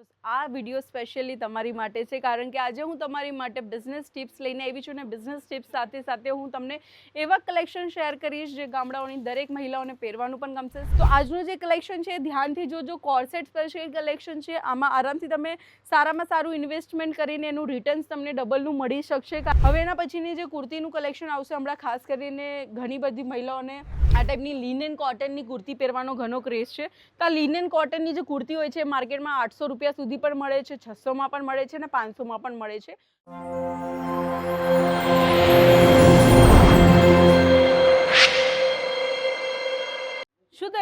આ video specially તમારી માટે છે, કારણ કે આજે હું તમારી માટે બિઝનેસ ટિપ્સ લઈને આવી છું અને બિઝનેસ ટિપ્સ સાથે સાથે હું તમને એવા કલેક્શન શેર કરીશ જે ગામડાઓની દરેક મહિલાઓને પહેરવાનું પણ ગમશે. તો આજનું જે કલેક્શન છે, ધ્યાનથી જોજો કોર્સેટ સ્પેશિયલ કલેક્શન છે. આમાં આરામથી તમે સારામાં સારું ઇન્વેસ્ટમેન્ટ કરીને એનું રિટર્ન્સ તમને ડબલનું મળી શકશે. હવે એના પછીની જે કુર્તીનું કલેક્શન આવશે, હમણાં ખાસ કરીને ઘણી બધી મહિલાઓને આ ટાઈપની લિનન કોટનની કુર્તી પહેરવાનો ઘણો ક્રેઝ છે. તો આ લિનન કોટનની જે કુર્તી હોય છે માર્કેટમાં આઠસો રૂપિયા સુધી પણ મળે છે છસોમાં પણ મળે છે અને પાંચસોમાં પણ મળે છે.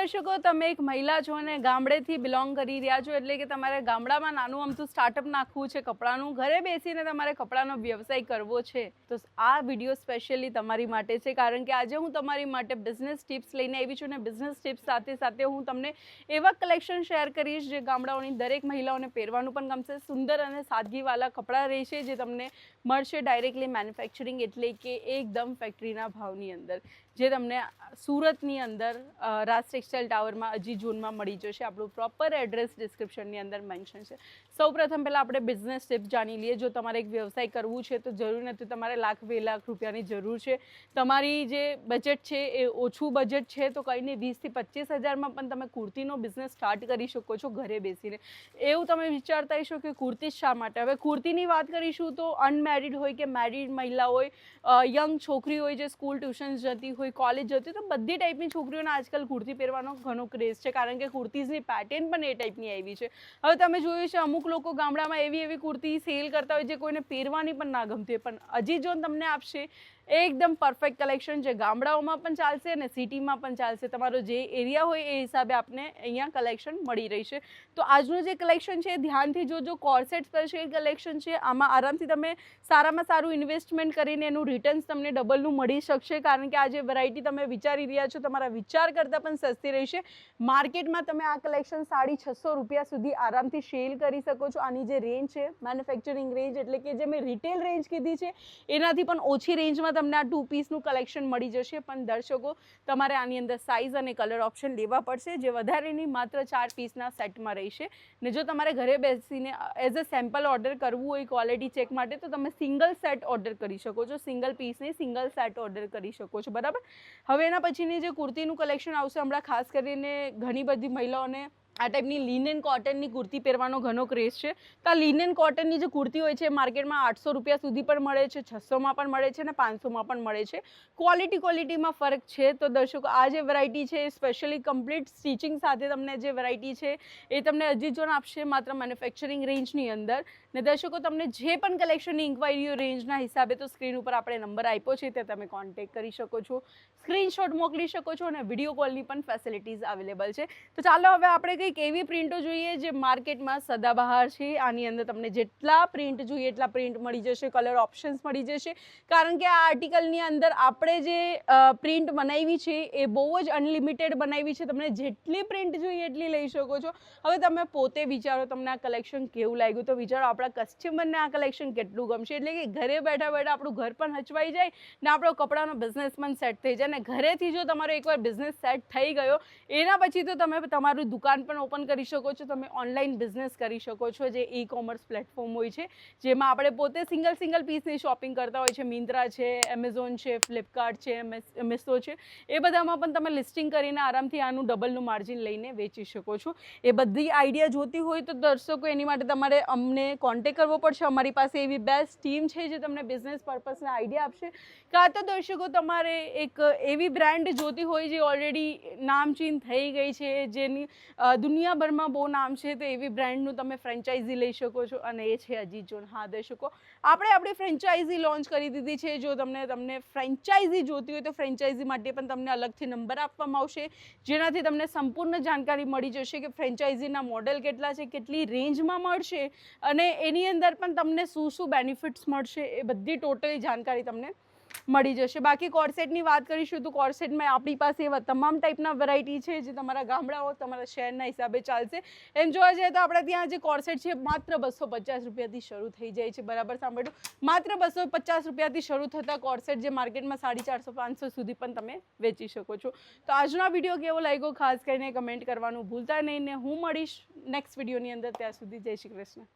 શું દર્શકો તમે એક મહિલા છો અને ગામડેથી બિલોંગ કરી રહ્યા છો, એટલે કે તમારે ગામડામાં નાનું અમથું સ્ટાર્ટઅપ નાખવું છે, કપડાનું, ઘરે બેસીને તમારે કપડાનો વ્યવસાય કરવો છે. તો આ વીડિયો સ્પેશિયલી તમારી માટે છે, કારણ કે આજે હું તમારી માટે બિઝનેસ ટિપ્સ લઈને આવી છું અને બિઝનેસ ટિપ્સ સાથે સાથે હું તમને એવા કલેક્શન શેર કરીશ જે ગામડાઓની દરેક મહિલાઓને પહેરવાનું પણ ગમશે. સુંદર અને સાદગીવાળા કપડાં રહેશે જે તમને મળશે ડાયરેક્ટલી મેન્યુફેક્ચરિંગ એટલે કે એકદમ ફેક્ટરીના ભાવની અંદર, જે તમને સુરતની અંદર રાજ ટેક્સટાઇલ ટાવરમાં હજી જૂનમાં મળી જશે. આપણું પ્રોપર એડ્રેસ ડિસ્ક્રિપ્શનની અંદર મેન્શન છે. સૌ પ્રથમ પહેલાં આપણે બિઝનેસ ટિપ્સ જાણી લઈએ. જો તમારે એક વ્યવસાય કરવું છે, તો જરૂર નથી. તમારે લાખ, બે લાખ રૂપિયાની જરૂર છે. તમારી જે બજેટ છે, એ ઓછું બજેટ છે, તો કંઈ નહીં. વીસથી પચીસ હજારમાં પણ તમે કુર્તીનો બિઝનેસ સ્ટાર્ટ કરી શકો છો ઘરે બેસીને. એવું તમે વિચારતા હશો કે કુર્તી શા માટે? હવે કુર્તીની વાત કરીશું તો અનમેરિડ હોય કે મેરિડ મહિલા હોય યંગ છોકરી હોય, જે સ્કૂલ ટ્યુશન જતી હોય કોલેજ જતી તો બધી ટાઈપની છોકરીઓને આજકાલ કુર્તી પહેરવાનો ઘણો ક્રેઝ છે, કારણ કે કુર્તીઝની પેટર્ન પણ એ ટાઈપની આવી છે. હવે તમે જોયું છે અમુક લોકો ગામડામાં એવી એવી કુર્તી સેલ કરતા હોય જે કોઈને પહેરવાની પણ ના ગમતી હોય. પણ હજી જો તમને આપશે એકદમ પરફેક્ટ કલેક્શન છે ગામડાઓમાં પણ ચાલશે અને સિટીમાં પણ ચાલશે. તમારો જે એરિયા હોય એ હિસાબે આપને અહીંયા કલેક્શન મળી રહેશે. તો આજનું જે કલેક્શન છે, ધ્યાનથી જોજો કોર્સેટ સ્પેશિયલ કલેક્શન છે. આમાં આરામથી તમે સારામાં સારું ઇન્વેસ્ટમેન્ટ કરીને એનું રિટર્ન્સ તમને ડબલનું મળી શકશે. કારણ કે આ જે વેરાયટી તમે વિચારી રહ્યા છો, તમારા વિચાર કરતાં પણ સસ્તી રહેશે. માર્કેટમાં તમે આ કલેક્શન સાડી છસો રૂપિયા સુધી આરામથી સેલ કરી શકો છો. આની જે રેન્જ છે મેન્યુફેક્ચરિંગ રેન્જ એટલે કે જે મેં રિટેલ રેન્જ કીધી છે, એનાથી પણ ઓછી રેન્જમાં તમને આ ટુ પીસનું કલેક્શન મળી જશે, પણ દર્શકો, તમારે આની અંદર સાઇઝ અને કલર ઓપ્શન લેવા પડશે, જે વધારેની માત્ર ચાર પીસના સેટમાં રહેશે. ને જો તમારે ઘરે બેસીને એઝ અ સેમ્પલ ઓર્ડર કરવું હોય ક્વોલિટી ચેક માટે, તો તમે સિંગલ સેટ ઓર્ડર કરી શકો છો. સિંગલ પીસની સિંગલ સેટ ઓર્ડર કરી શકો છો. બરાબર? હવે એના પછીની જે કુર્તીનું કલેક્શન આવશે, હમણાં ખાસ કરીને ઘણી બધી મહિલાઓને આ ટાઈપની લિનન કોટનની કુર્તી પહેરવાનો ઘણો ક્રેઝ છે. તો આ લિનન કોટનની જે કુર્તી હોય છે માર્કેટમાં આઠસો રૂપિયા સુધી પણ મળે છે, છસોમાં પણ મળે છે અને પાંચસોમાં પણ મળે છે. ક્વોલિટી ક્વોલિટીમાં ફરક છે તો દર્શકો, આ જે વેરાયટી છે એ સ્પેશિયલી કમ્પ્લીટ સ્ટિચિંગ સાથે તમને જે વેરાયટી છે એ તમને હજી જોન આપશે માત્ર મેન્યુફેક્ચરિંગ રેન્જની અંદર. ને દર્શકો, તમને જે પણ કલેક્શનની ઇન્ક્વાયરીઓ રેન્જના હિસાબે તો સ્ક્રીન ઉપર આપણે નંબર આપ્યો છે, તે તમે કોન્ટેક્ટ કરી શકો છો. સ્ક્રીનશોટ મોકલી શકો છો અને વીડિયો કોલની પણ ફેસિલિટીઝ અવેલેબલ છે. તો ચાલો હવે આપણે કંઈક એવી પ્રિન્ટો જોઈએ જે માર્કેટમાં સદાબહાર છે. આની અંદર તમને જેટલા પ્રિન્ટ જોઈએ એટલા પ્રિન્ટ મળી જશે, કલર ઓપ્શન્સ મળી જશે. કારણ કે આ આર્ટિકલની અંદર આપણે જે પ્રિન્ટ બનાવી છે એ બહુ જ અનલિમિટેડ બનાવી છે. તમને જેટલી પ્રિન્ટ જોઈએ એટલી લઈ શકો છો. હવે તમે પોતે વિચારો તમને આ કલેક્શન કેવું લાગ્યું? તો વિચારો આપણા કસ્ટમરને આ કલેક્શન કેટલું ગમશે? એટલે કે ઘરે બેઠા બેઠા આપણું ઘર પણ હચવાઈ જાય ને આપણો કપડાનો બિઝનેસ પણ સેટ થઈ જાય. અને ઘરેથી જો તમારો એકવાર બિઝનેસ સેટ થઈ ગયો, એના પછી તો તમે તમારું દુકાન પણ ઓપન કરી શકો છો. તમે ઓનલાઈન બિઝનેસ કરી શકો છો. જે ઈ કોમર્સ પ્લેટફોર્મ હોય છે, જેમાં આપણે પોતે સિંગલ સિંગલ પીસની શોપિંગ કરતા હોય છે. મિન્દ્રા છે એમેઝોન છે ફ્લિપકાર્ટ છે મિસો છે. એ બધામાં પણ તમે લિસ્ટિંગ કરીને આરામથી આનું ડબલનું માર્જિન લઈને વેચી શકો છો. એ બધી આઈડિયા જોતી હોય તો દર્શકો, એની માટે તમારે અમને કોન્ટેક કરવો પડશે. અમારી પાસે એવી બેસ્ટ ટીમ છે જે તમને બિઝનેસ પર્પઝના આઈડિયા આપશે. કાં તો દર્શકો, તમારે એક એવી બ્રાન્ડ જોતી હોય જે ઓલરેડી નામચીન થઈ ગઈ છે, જેની દુનિયાભરમાં બહુ નામ છે તો એવી બ્રાન્ડનું તમે ફ્રેન્ચાઇઝી લઈ શકો છો અને એ છે અજીત જોન. હા, દર્શકો, આપણે આપણી ફ્રેન્ચાઇઝી લોન્ચ કરી દીધી છે. જો તમને તમને ફ્રેન્ચાઇઝી જોતી હોય તો ફ્રેન્ચાઇઝી માટે પણ તમને અલગથી નંબર આપવામાં આવશે. જેનાથી તમને સંપૂર્ણ જાણકારી મળી જશે કે ફ્રેન્ચાઇઝીના મોડેલ કેટલા છે, કેટલી રેન્જમાં મળશે અને એની અંદર પણ તમને શું શું બેનિફિટ્સ મળશે એ બધી ટોટલી જાણકારી તમને મળી જશે. બાકી કોર્સેટની વાત કરીશું તો કોર્સેટમાં આપણી પાસે એવા તમામ ટાઈપના વેરાયટી છે જે તમારા ગામડાઓ, તમારા શહેરના હિસાબે ચાલશે. એમ જોવા જઈએ તો આપણે ત્યાં જે કોર્સેટ છે, માત્ર બસો પચાસ રૂપિયાથી શરૂ થઈ જાય છે. બરાબર સાંભળ્યું? માત્ર બસો પચાસ રૂપિયાથી શરૂ થતા કોર્સેટ જે માર્કેટમાં સાડી ચારસો પાંચસો સુધી પણ તમે વેચી શકો છો. તો આજનો વીડિયો કેવો લાગ્યો? ખાસ કરીને કમેન્ટ કરવાનું ભૂલતા નહીં ને હું મળીશ નેક્સ્ટ વિડીયોની અંદર. ત્યાં સુધી જય શ્રી કૃષ્ણ.